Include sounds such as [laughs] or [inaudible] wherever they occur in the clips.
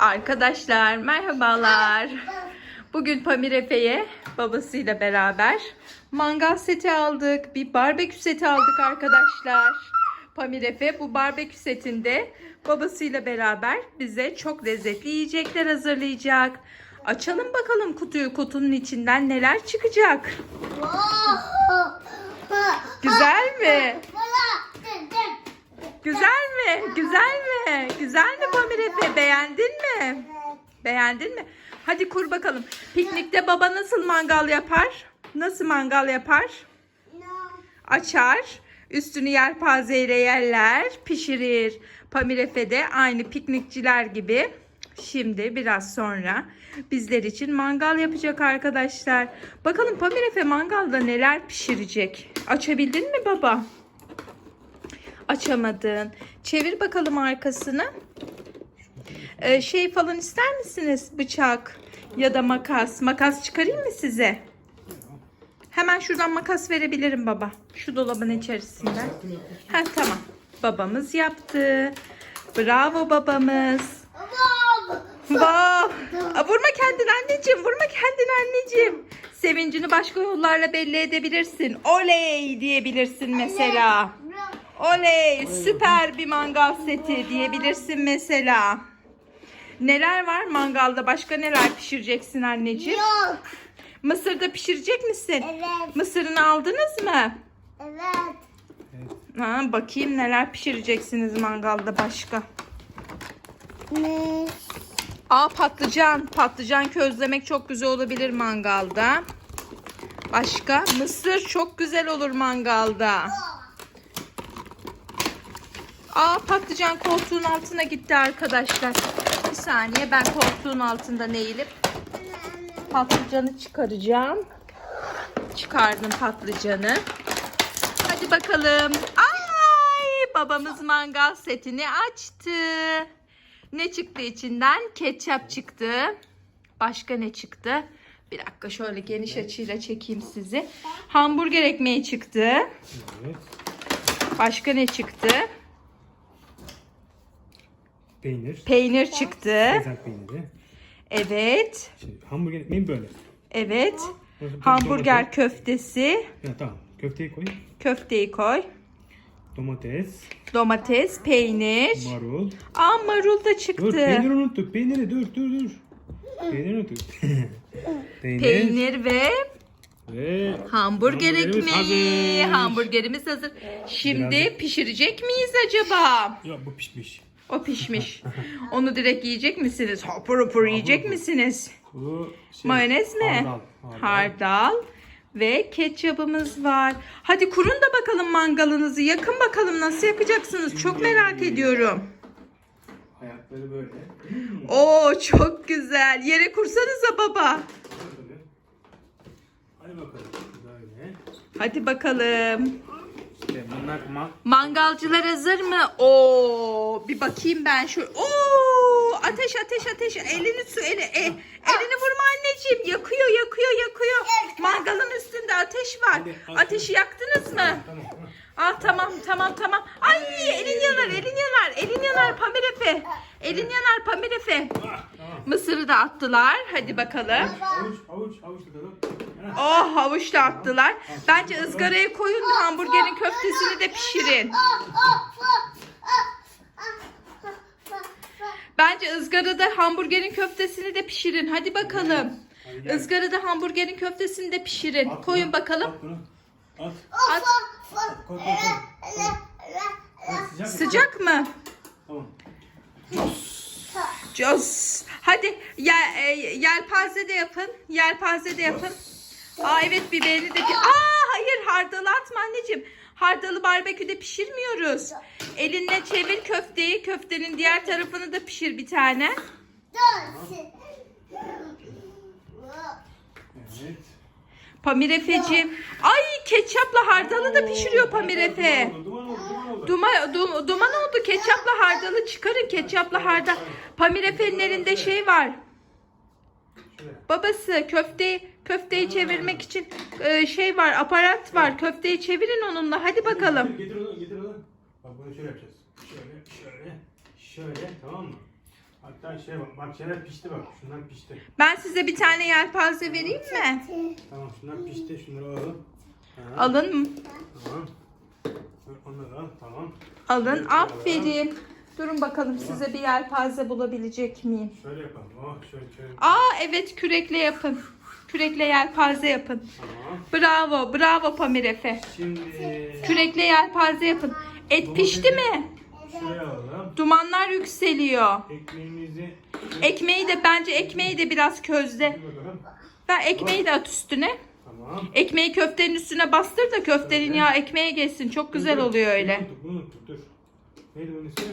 Arkadaşlar merhabalar. Bugün Pamir Efe'ye babasıyla beraber mangal seti aldık. Bir barbekü seti aldık arkadaşlar. Pamir Efe bu barbekü setinde babasıyla beraber bize çok lezzetli yiyecekler hazırlayacak. Açalım bakalım kutuyu. Kutunun içinden neler çıkacak? Güzel mi? Güzel mi? Güzel mi? Güzel mi Pamir Efe? Beğendin mi? Beğendin mi? Hadi kur bakalım. Piknikte baba nasıl mangal yapar? Nasıl mangal yapar? Açar. Üstünü yelpazeyle yerler. Pişirir. Pamir Efe de aynı piknikçiler gibi. Şimdi biraz sonra bizler için mangal yapacak arkadaşlar. Bakalım Pamir Efe mangalda neler pişirecek? Açabildin mi baba? Açamadın. Çevir bakalım arkasını. Ee, şey falan ister misiniz? Bıçak ya da makas. Makas çıkarayım mı size? Hemen şuradan makas verebilirim baba. Şu dolabın içerisinden. Ha tamam. Babamız yaptı. Bravo babamız. Aa, Vurma kendini anneciğim. Vurma kendini anneciğim. Sevincini başka yollarla belli edebilirsin. Oley diyebilirsin mesela. Oley süper bir mangal seti diyebilirsin mesela. Neler var mangalda? Başka neler pişireceksin anneciğim? Yok. Mısırda pişirecek misin? Evet. Mısırını aldınız mı? Evet. Ha, bakayım neler pişireceksiniz mangalda başka. Ne? Aa patlıcan. Patlıcan közlemek çok güzel olabilir mangalda. Başka? Mısır çok güzel olur mangalda. Aa patlıcan koltuğun altına gitti arkadaşlar. Bir saniye ben koltuğun altından eğilip patlıcanı çıkaracağım. Çıkardım patlıcanı. Hadi bakalım. Ay babamız mangal setini açtı. Ne çıktı içinden? Ketçap çıktı. Başka ne çıktı? Bir dakika şöyle geniş açıyla çekeyim sizi. Hamburger ekmeği çıktı. Başka ne çıktı? Peynir. Peynir çıktı. Ezak peyniri. Evet. Şimdi hamburger ekmeği böyle. Evet. Burası Hamburger domates. köftesi. Ya tamam. Köfteyi koy. Köfteyi koy. Domates. Domates, peynir. Marul. Aa marul da Dur çıktı. peyniri unuttuk. Peyniri dur dur dur. Peyniri unuttuk. [laughs] peynir. Peynir ve Ve hamburger hamburgerimiz ekmeği. hazır. Hamburgerimiz hazır. Şimdi Biraz- pişirecek miyiz acaba? Ya bu pişmiş. O pişmiş. [laughs] Onu direkt yiyecek misiniz? Hopur hopur yiyecek misiniz? Bu şey, Mayonez mi? Hardal. Hardal. Hardal ve ketçabımız var. Hadi kurun da bakalım mangalınızı. Yakın bakalım nasıl yakacaksınız. Çok merak ediyorum. Ayakları böyle. Oo çok güzel. Yere kursanıza baba. Hadi bakalım. Böyle. Hadi bakalım. İşte bunlar ma Mangalcılar hazır mı? Oo, bir bakayım ben şu. Oo, ateş ateş ateş. Elini su eli. E, elini vurma anneciğim. Yakıyor yakıyor yakıyor. Mangalın üstünde ateş var. Ateşi yaktınız mı? Tamam tamam. Ah tamam tamam tamam. Ay elin yanar elin yanar. Elin yanar Pamir Efe. Elin yanar Pamir Efe. Ah. Mısırı da attılar. Hadi bakalım. Havuç havuç tutalım. Oh havuç da attılar. Bence ızgaraya koyun hamburgerin köftesini de pişirin. Bence ızgarada hamburgerin köftesini de pişirin. Hadi bakalım. Izgarada hamburgerin köftesini de pişirin. At Koyun bunu, bakalım. At bunu. At. At. Koy koy koy. koy. Koy, Sıcak. mı? Sıcak mı? Tamam. Cos. Hadi yel, yelpaze de yapın. Yelpaze de yapın. Aa evet biberini de. Aa hayır hardalı atma anneciğim. Hardalı barbeküde pişirmiyoruz. Elinle çevir köfteyi. Köftenin diğer tarafını da pişir bir tane. Evet. Pamir Efeciğim. Ay ketçapla hardalı da pişiriyor Pamir Efe. Duman oldu, duman oldu. Duman, du- duman oldu. Ketçapla hardalı çıkarın. Ketçapla hardal. Pamir Efe'nin elinde şey var. Babası köfteyi köfteyi çevirmek için e, şey var aparat var. Köfteyi çevirin onunla. Hadi bakalım. Getir onu, getir onu. Bak bunu şöyle yapacağız. Şöyle, şöyle, şöyle, tamam mı? Hatta şey bak, bak şeyler pişti bak. Şundan pişti. Ben size bir tane yelpaze vereyim mi? Tamam şundan pişti. Şunları alalım. Ha, Alın mı? Tamam. Onları al. Tamam. Alın. Aferin. Durun bakalım size bir yelpaze bulabilecek miyim? Şöyle yapalım. Oh şöyle şöyle. Aa evet kürekle yapın. Kürekle yelpaze yapın. Tamam. Bravo, bravo Pamir Efe. Şimdi Kürekle yelpaze yapın. Et pişti mi? şuraya alalım. Dumanlar yükseliyor. Ekmeğimizi Ekmeği de bence ekmeği de biraz közde. bir bakalım. Ben ekmeği de at üstüne. Tamam. Ekmeği köftenin üstüne bastır da köftenin yağı ekmeğe geçsin. Çok güzel Dur, dur. oluyor öyle. Bunu unuttuk, bunu unuttuk, dur. Neydi bunun ismi?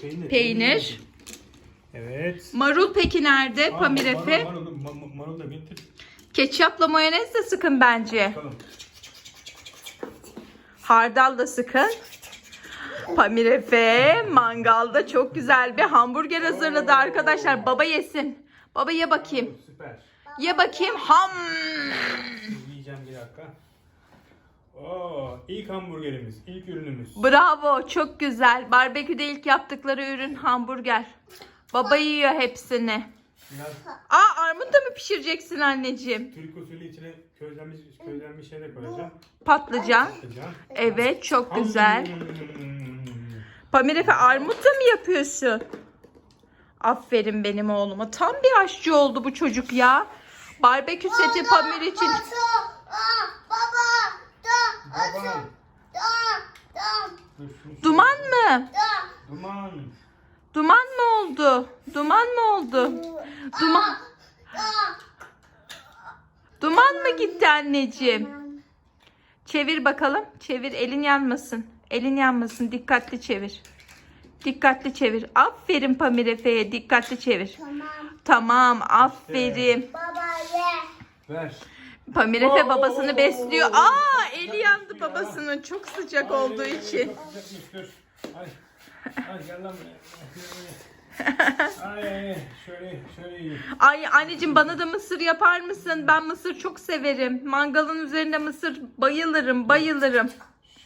Peynir. Peynir. Evet. Marul peki nerede Aa, Pamir marul- Efe? Marul, marul, marul da getir. Ketçapla mayonez de sıkın bence. Bakalım. Hardal da sıkın. Pamir Efe mangalda çok güzel bir hamburger hazırladı arkadaşlar. Baba yesin. Baba ye bakayım. Süper. Ye bakayım. Ham. Yiyeceğim bir dakika. Oo, ilk hamburgerimiz, ilk ürünümüz. Bravo çok güzel. Barbeküde ilk yaptıkları ürün hamburger. Baba yiyor hepsini. Biraz Aa armut da mı pişireceksin anneciğim? Türk usulü içine közlenmiş, közlenmiş şey de koyacağım. Patlıcan. Patlıcan. Evet çok güzel. Pamir Efe armut da mı yapıyorsun? Aferin benim oğluma. Tam bir aşçı oldu bu çocuk ya. Barbekü seti Pamir için. Da, Babam. Duman mı? Duman. Duman mı oldu? Duman mı oldu? Duman. Duman mı gitti anneciğim? Çevir bakalım. Çevir elin yanmasın. Elin yanmasın. Dikkatli çevir. Dikkatli çevir. Aferin Pamir Efe'ye. Dikkatli çevir. Tamam. Tamam. Aferin. Baba ye. Ver. Pamir Efe Oo. babasını besliyor. Aa eli yandı babasının. Çok sıcak olduğu için. Ay. Ay gel lan buraya. Ay ay ay. Şöyle şöyle yiyeyim. Ay anneciğim bana da mısır yapar mısın? Ben mısır çok severim. Mangalın üzerinde mısır bayılırım, bayılırım.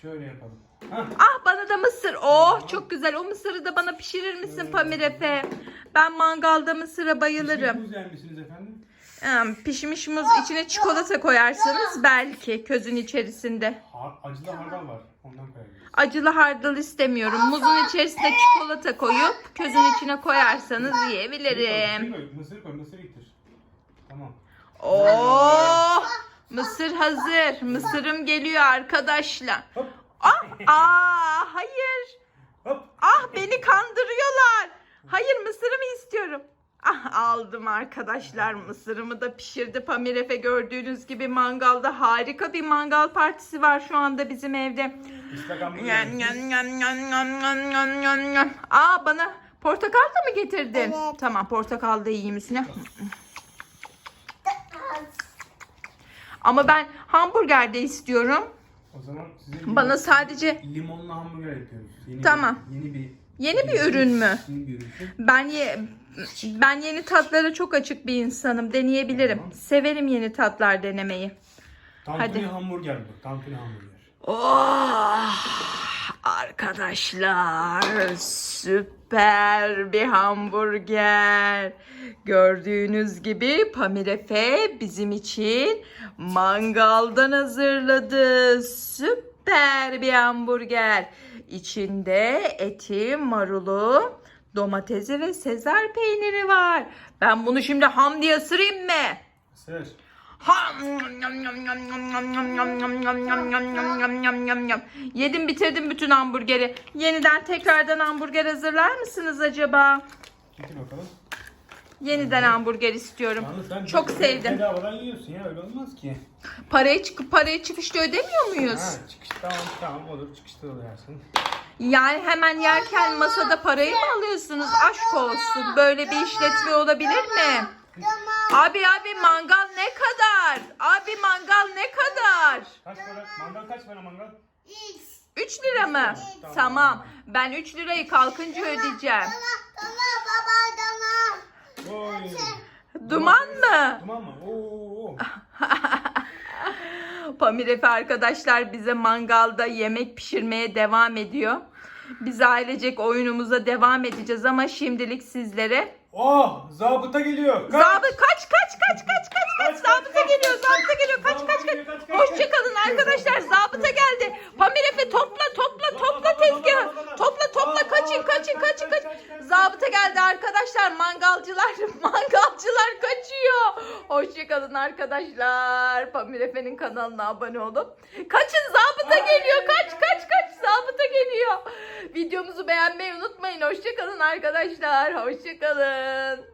Şöyle yapalım. Hah. Ah bana da mısır. Oh çok güzel. O mısırı da bana pişirir misin Pamir Efe? Ben mangalda mısıra bayılırım. Güzel misiniz efendim? Hmm, pişmiş muz içine çikolata koyarsanız belki közün içerisinde. Acılı hardal var. Ondan koyabiliriz. Acılı hardal istemiyorum. Muzun içerisine çikolata koyup közün içine koyarsanız yiyebilirim. Mısır koy, mısır koy, mısır getir. Tamam. Oh! Mısır hazır. Mısırım geliyor arkadaşlar. Hop. Ah, aa, hayır. Hop. Ah beni kandırıyorlar. Hayır mısırımı istiyorum. Ah aldım arkadaşlar mısırımı da pişirdi Pamir Efe gördüğünüz gibi mangalda harika bir mangal partisi var şu anda bizim evde. Yan. Aa bana portakal da mı getirdin? Evet. Tamam portakal da yiyeyim üstüne. Ama ben hamburger de istiyorum. O zaman size Bana sadece limonlu hamburger yapıyoruz. Yeni tamam. Bir, yeni bir Yeni bir ürün mü? Yeni bir ürün. Ben ye ben yeni tatlara çok açık bir insanım. Deneyebilirim. Tamam. Severim yeni tatlar denemeyi. Tantuni Hadi. hamburger bu. Tantuni hamburger. Oh! Arkadaşlar süper bir hamburger. Gördüğünüz gibi Pamir Efe bizim için mangaldan hazırladı. Süper bir hamburger. İçinde eti, marulu, domatesi ve sezar peyniri var. Ben bunu şimdi ham diye ısırayım mı? Ser. Ham. Yedim bitirdim bütün hamburgeri. Yeniden tekrardan hamburger hazırlar mısınız acaba? Getir bakalım. Yeniden hamburger istiyorum. Yalnız sen Çok sevdim. Bedavadan yiyorsun ya öyle olmaz ki. Parayı çıkıp parayı çıkışta ödemiyor muyuz? Ha çıkış tamam tamam olur çıkışta da yersin. Yani hemen yerken masada parayı mı alıyorsunuz? Aşk olsun. Böyle bir işletme olabilir mi? Abi abi mangal ne kadar? Abi mangal ne kadar? Kaç para? Mangal kaç para mangal? 3 lira mı? Tamam. Ben 3 lirayı kalkınca ödeyeceğim. Dana baba dana. Oy. Duman mı? Tamam mı? Oo. [laughs] Pamir Efe arkadaşlar bize mangalda yemek pişirmeye devam ediyor. Biz ailecek oyunumuza devam edeceğiz ama şimdilik sizlere Oh zabıta geliyor. Kaç. Zabı kaç kaç kaç kaç kaç kaç. Kaç, zabıta kaç, geliyor kaç, zabıta kaç. geliyor. Kaç kaç kaç. kaç, kaç, hoşçakalın kaç. arkadaşlar zabıta geldi. Pamir Efe topla topla topla tezgahı. topla topla. Kaçın kaçın kaçın kaçın zabıta geldi arkadaşlar. Mangalcılar [laughs] mangalcılar kaçıyor. Hoşçakalın arkadaşlar. Pamir Efe'nin kanalına abone olup. Kaçın zabıta geliyor. Kaç kaç kaç zabıta geliyor. Videomuzu beğenmeyi unutmayın. Hoşçakalın arkadaşlar. Hoşçakalın